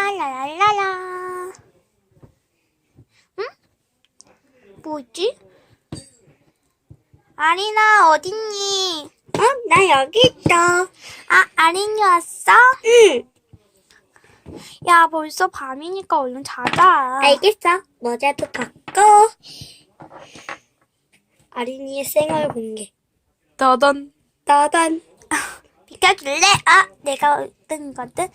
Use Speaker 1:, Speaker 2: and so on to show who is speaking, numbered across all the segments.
Speaker 1: 랄랄랄라. 응? 뭐지? 아리나 어딨니?
Speaker 2: 어? 나 여기 있어.
Speaker 1: 아, 아린이 왔어?
Speaker 2: 응.
Speaker 1: 야, 벌써 밤이니까 얼른 자자.
Speaker 2: 알겠어. 모자도 바꿔. 아린이의 생활 공개.
Speaker 1: 따단.
Speaker 2: 따단.
Speaker 1: 비켜줄래? 아, 내가 어떤 거든.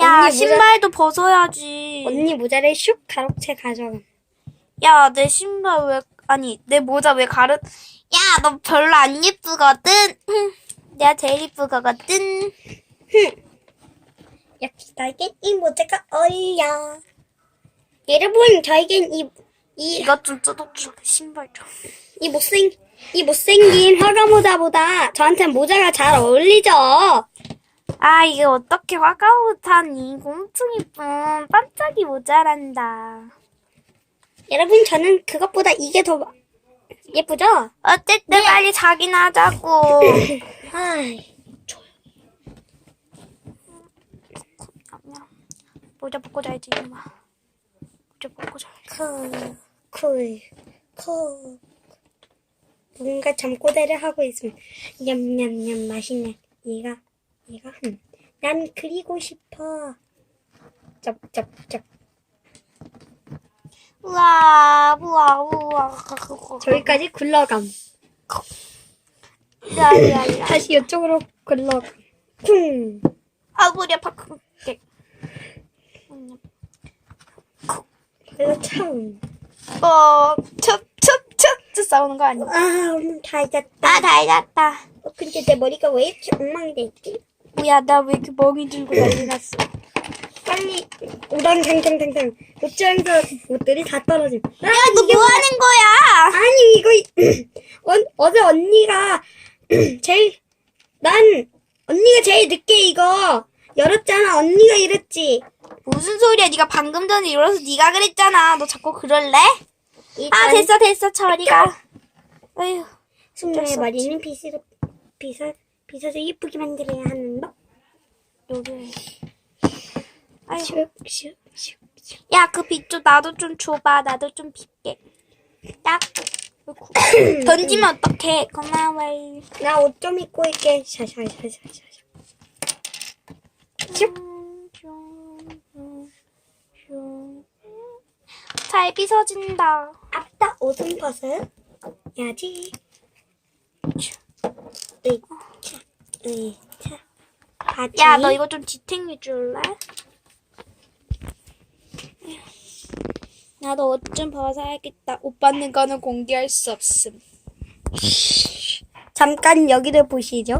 Speaker 1: 야
Speaker 2: 언니 모자-
Speaker 1: 신발도 벗어야지.
Speaker 2: 언니 모자를 슉 가로채 가져가.
Speaker 1: 야 내 신발 왜 아니 내 모자 왜 가르? 야 너 별로 안 예쁘거든. 흠, 내가 제일 예쁘거든.
Speaker 2: 역시 나에겐 이 모자가 어울려. 여러분, 저에겐 이, 이,
Speaker 1: 이것 좀 뜯어줄래 신발 좀.
Speaker 2: 이 못생, 이 못생긴 화가 모자보다 저한테 모자가 잘 어울리죠?
Speaker 1: 아 이게 어떻게 화가 못하니? 엄청 예쁜 반짝이 모자란다.
Speaker 2: 여러분, 저는 그것보다 이게 더 예쁘죠?
Speaker 1: 어쨌든 빨리 자기나 하자고.
Speaker 2: 아이,
Speaker 1: 모자 벗고 자야지 이놈아. 모자 벗고 자야지.
Speaker 2: 쿨, 쿨, 쿨. 뭔가 잠꼬대를 하고 있으면, 냠냠냠 맛있네. 얘가, 얘가, 흠. 난 그리고 싶어. 쩝쩝쩝.
Speaker 1: 우와 우와 우와.
Speaker 2: 저기까지 굴러감.
Speaker 1: 야야야.
Speaker 2: 다시 이쪽으로 굴러감. 쿵.
Speaker 1: 아 머리 아파. 네.
Speaker 2: 그래서 참.
Speaker 1: 어, 첩첩첩 싸우는 거 아니야?
Speaker 2: 아, 오늘 다 잤다.
Speaker 1: 아, 달렸다.
Speaker 2: 어, 근데 내 머리가 왜 이렇게 엉망이 됐지?
Speaker 1: 뭐야, 나 왜 이렇게 멍이 들고 난리 났어?
Speaker 2: 빨리, 우당탕탕탕탕. 옷장에서 옷들이 다 떨어짐. 아,
Speaker 1: 야, 너
Speaker 2: 이게
Speaker 1: 뭐 하는 거야?
Speaker 2: 아니 이거 어, 어제 언니가 제일 난 언니가 제일 늦게 이거 열었잖아 언니가 이랬지
Speaker 1: 무슨 소리야? 네가 방금 전에 일어나서 네가 그랬잖아. 너 자꾸 그럴래? 아,
Speaker 2: 일단
Speaker 1: 됐어, 됐어. 저리가. 아휴.
Speaker 2: 승모의 머리는 빗으로 빗어 빗어서 예쁘게 만들어야 하는 법
Speaker 1: 아휴.
Speaker 2: 슉슉슉
Speaker 1: 야, 그 빛 좀 나도 좀 줘봐. 나도 좀 빗게. 딱. 던지면 어떡해. 고마워.
Speaker 2: 나 옷 좀 입고 있게 샤샤샤샤샤
Speaker 1: 잘 빗어진다.
Speaker 2: 아따 옷은 벗어 야지 으차 으차 바지
Speaker 1: 야, 너 이거 좀 지탱해 줄래? 나도 옷 좀 벗어야겠다. 옷 받는 거는 공개할 수 없음.
Speaker 2: 잠깐 여기를 보시죠